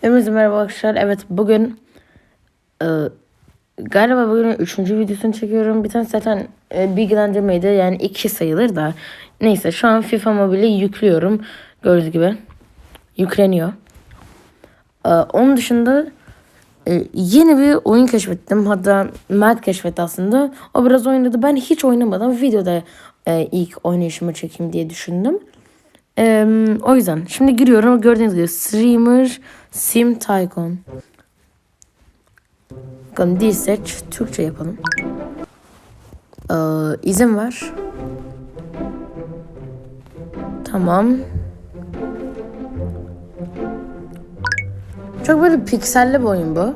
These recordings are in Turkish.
Hepinize merhaba arkadaşlar. Evet bugün e, galiba bugün üçüncü videosunu çekiyorum. Bir tane zaten e, bilgilendirmeydi yani iki sayılır da. Neyse şu an FIFA Mobile'i yüklüyorum. Gördüğünüz gibi yükleniyor. E, onun dışında e, yeni bir oyun keşfettim. Hatta Mert keşfetti aslında. O biraz oynadı. Ben hiç oynamadan videoda e, ilk oynayışımı çekeyim diye düşündüm. Ee, o yüzden şimdi giriyorum gördüğünüz gibi streamer sim tycoon. Bakalım dil Türkçe yapalım. Ee, izin ver. Tamam. Çok böyle pikselli bir oyun bu.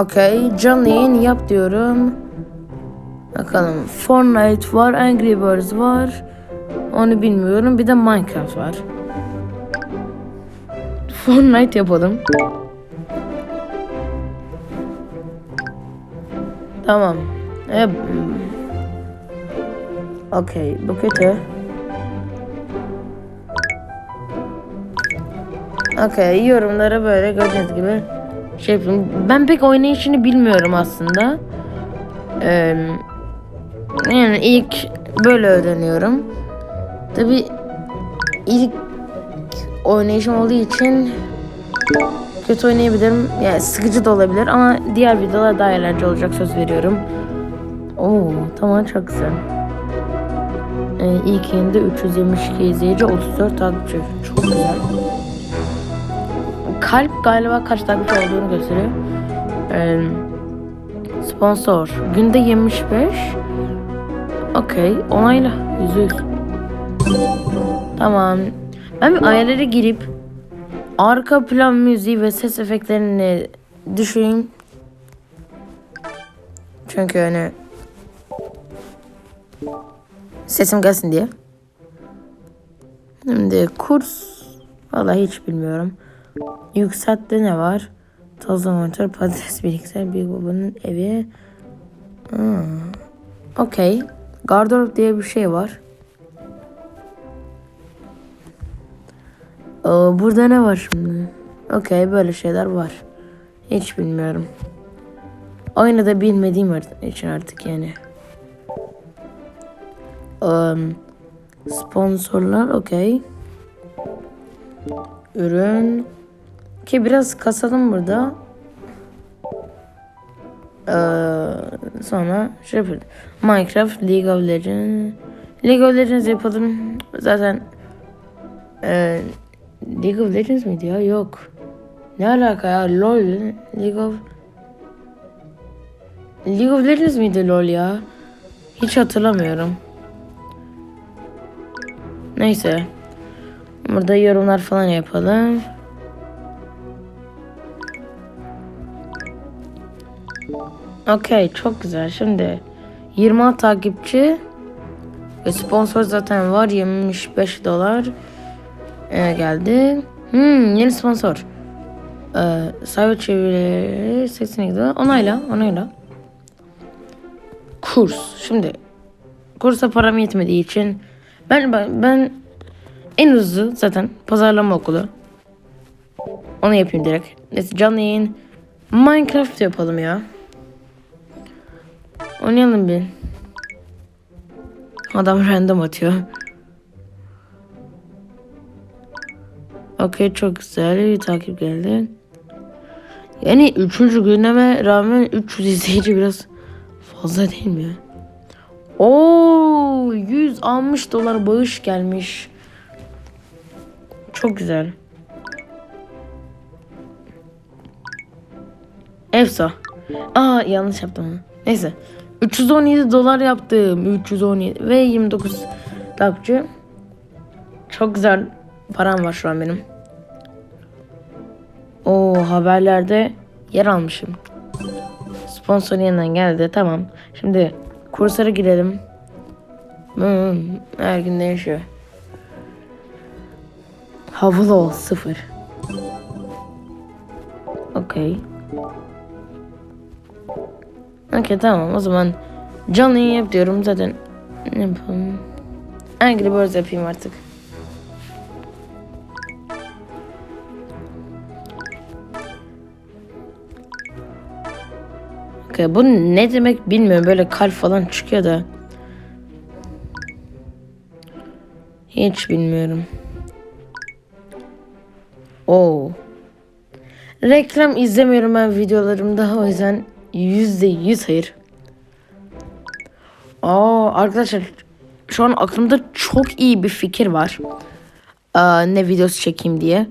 Okey. Canlı yayın yap diyorum. Bakalım. Fortnite var. Angry Birds var. Onu bilmiyorum. Bir de Minecraft var. Fortnite yapalım. Tamam. E, hmm. Okey. Bu kötü. Okey. Yorumlara böyle gördüğünüz gibi şey yapayım. Ben pek oynayışını bilmiyorum aslında. Eee yani ilk böyle öğreniyorum. Tabi ilk oynayışım olduğu için kötü oynayabilirim. Yani sıkıcı da olabilir ama diğer videolar daha eğlenceli olacak söz veriyorum. Oo tamam çok güzel. Ee, ilk yayında 322 izleyici 34 takipçi. Çok güzel. Kalp galiba kaç takipçi olduğunu gösteriyor. Ee, sponsor. Günde 75. Okey. Onayla. Yüzde yüz. Tamam. Ben bir ayarlara girip arka plan müziği ve ses efektlerini düşüreyim. Çünkü hani sesim gelsin diye. Şimdi kurs vallahi hiç bilmiyorum. Yükseltte ne var? Tozlu monitör, patates bilgisayar, büyük babanın evi. Hmm. Okey. Gardırop diye bir şey var. Ee, burada ne var şimdi? Okey böyle şeyler var. Hiç bilmiyorum. Oyunu da bilmediğim için artık yani. Um, sponsorlar okey. Ürün. Ki biraz kasalım burada. Ee, sonra şey yapalım. Minecraft, League of Legends. League of Legends yapalım. Zaten e, League of Legends miydi ya? Yok. Ne alaka ya? LOL. League of League of Legends miydi LOL ya? Hiç hatırlamıyorum. Neyse. Burada yorumlar falan yapalım. Okey çok güzel. Şimdi 20 takipçi ve sponsor zaten var 25 dolar ee, geldi. Hmm, yeni sponsor. Ee, sayfa çevirileri 82 dolar. Onayla, onayla. Kurs. Şimdi kursa param yetmediği için ben ben en hızlı zaten pazarlama okulu. Onu yapayım direkt. Neyse canlı yayın Minecraft yapalım ya. Oynayalım bir. Adam random atıyor. Okey çok güzel bir takip geldi. Yani üçüncü güneme rağmen 300 izleyici biraz fazla değil mi? Oo 160 dolar bağış gelmiş. Çok güzel. Efsa. Aa yanlış yaptım. Neyse. 317 dolar yaptım. 317 ve 29 takipçi. Çok güzel param var şu an benim. O haberlerde yer almışım. Sponsor yeniden geldi. Tamam. Şimdi kurslara girelim. Hmm, her gün değişiyor. Havalı ol sıfır. Okey. Okey tamam o zaman canlı yap diyorum zaten. Ne yapalım? Angry Birds yapayım artık. Okay, bu ne demek bilmiyorum. Böyle kalp falan çıkıyor da. Hiç bilmiyorum. Oo. Reklam izlemiyorum ben videolarımda o yüzden yüzde yüz hayır. Aa arkadaşlar şu an aklımda çok iyi bir fikir var. Aa, ne videosu çekeyim diye.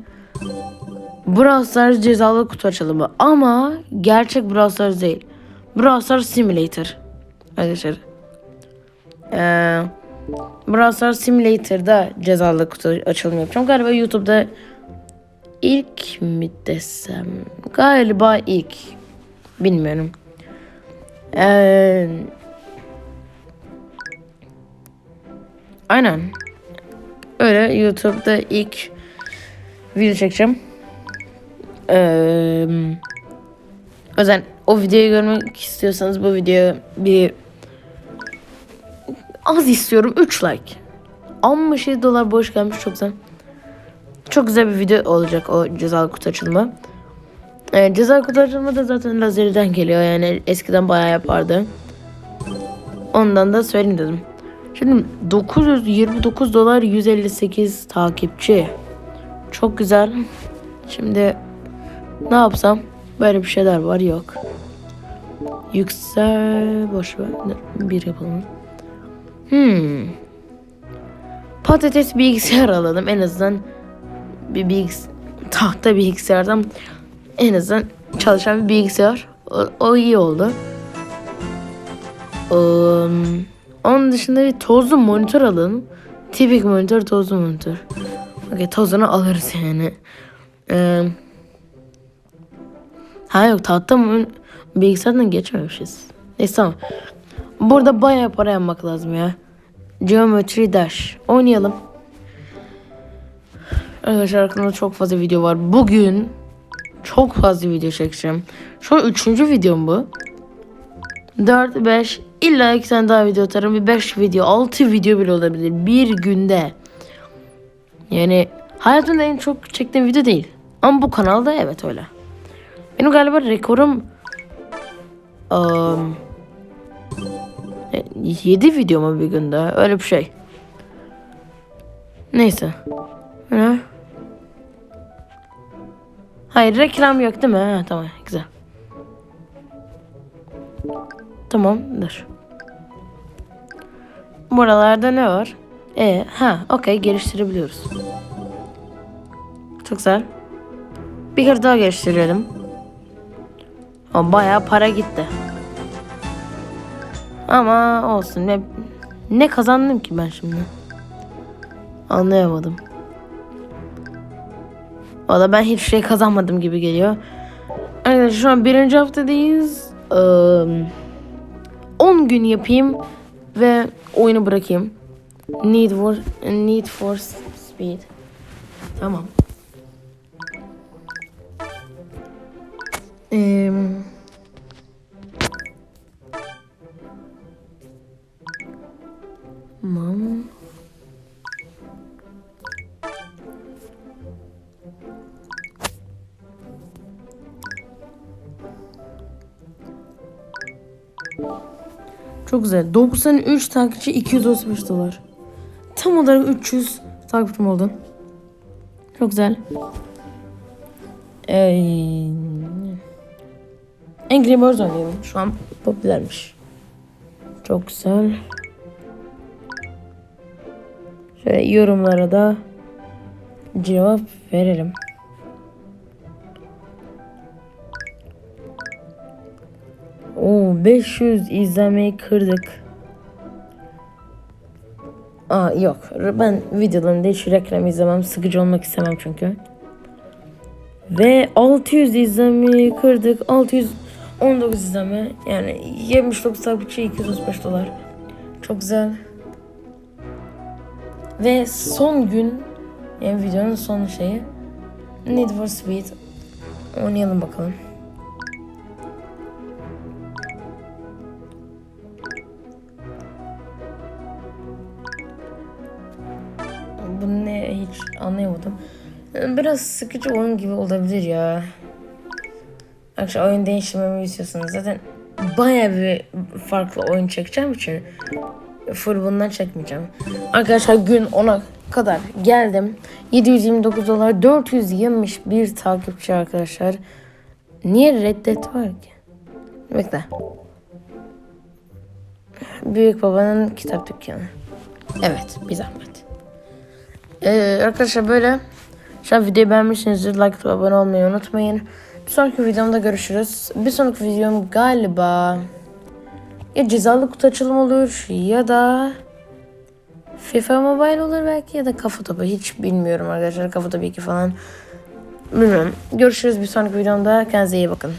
Brawl Stars cezalı kutu açılımı ama gerçek Brawl Stars değil. Brawl Stars Simulator. Arkadaşlar. Ee, Brawl Stars Simulator'da cezalı kutu açılımı yapacağım. Galiba YouTube'da ilk mi desem? Galiba ilk. Bilmiyorum. Ee, aynen. Öyle YouTube'da ilk video çekeceğim. Ee, o yüzden o videoyu görmek istiyorsanız bu videoya bir az istiyorum 3 like. Amma şey dolar boş gelmiş çok güzel. Çok güzel bir video olacak o cezalı kutu açılımı. Ee, cezalı kutu açılımı da zaten lazeriden geliyor yani eskiden bayağı yapardı. Ondan da söyleyeyim dedim. Şimdi 929 dolar 158 takipçi. Çok güzel. Şimdi ne yapsam? Böyle bir şeyler var yok. Yüksel boş ver. Bir yapalım. Hmm. Patates bilgisayar alalım en azından bir bilgis tahta bilgisayardan en azından çalışan bir bilgisayar. O, o iyi oldu. Um, onun dışında bir tozlu monitör alalım. Tipik monitör, tozlu monitör. Okey, tozunu alırız yani. Ee, ha yok, tahta mı? Bilgisayardan geçmemişiz. Neyse tamam. Burada bayağı para yapmak lazım ya. Geometry Dash. Oynayalım. Arkadaşlar aklımda çok fazla video var. Bugün çok fazla video çekeceğim. Şu an üçüncü videom bu. 4, 5, illa iki tane daha video atarım. Bir 5 video, 6 video bile olabilir. Bir günde. Yani hayatımda en çok çektiğim video değil. Ama bu kanalda evet öyle. Benim galiba rekorum um, 7 video mu bir günde? Öyle bir şey. Neyse. Ne? Hayır reklam yok değil mi? Ha, tamam güzel. Tamamdır. Buralarda ne var? E, ha, okey geliştirebiliyoruz. Çok güzel. Bir kere daha geliştirelim. O bayağı para gitti. Ama olsun ne ne kazandım ki ben şimdi? Anlayamadım. Valla ben hiçbir şey kazanmadım gibi geliyor. Arkadaşlar şu an birinci haftadayız. Ee, 10 gün yapayım ve oyunu bırakayım. Need for Need for Speed. Tamam. Ee, Çok güzel. 93 takipçi 235 dolar. Tam olarak 300 takipçim oldu. Çok güzel. Ee, Angry Birds oynayalım. Şu an popülermiş. Çok güzel. Şöyle yorumlara da cevap verelim. 500 izlemeyi kırdık. Aa yok. Ben videolarımda hiç reklam izlemem. Sıkıcı olmak istemem çünkü. Ve 600 izlemeyi kırdık. 619 izleme. Yani 79 takipçi 235 dolar. Çok güzel. Ve son gün yani videonun son şeyi Need for Speed oynayalım bakalım. Anlayamadım. Biraz sıkıcı oyun gibi olabilir ya. Arkadaşlar oyun değiştirmemi istiyorsanız zaten baya bir farklı oyun çekeceğim için full bundan çekmeyeceğim. Arkadaşlar gün 10'a kadar geldim. 729 dolar 421 takipçi arkadaşlar. Niye reddet var ki? Bekle. Büyük babanın kitap dükkanı. Evet bir zahmet. Ee, arkadaşlar böyle. Şu videoyu beğenmişsinizdir. Like atıp abone olmayı unutmayın. Bir sonraki videomda görüşürüz. Bir sonraki videom galiba ya cezalı kutu açılımı olur ya da FIFA Mobile olur belki ya da kafa topu. Hiç bilmiyorum arkadaşlar. Kafa topu 2 falan. Bilmiyorum. Görüşürüz bir sonraki videomda. Kendinize iyi bakın.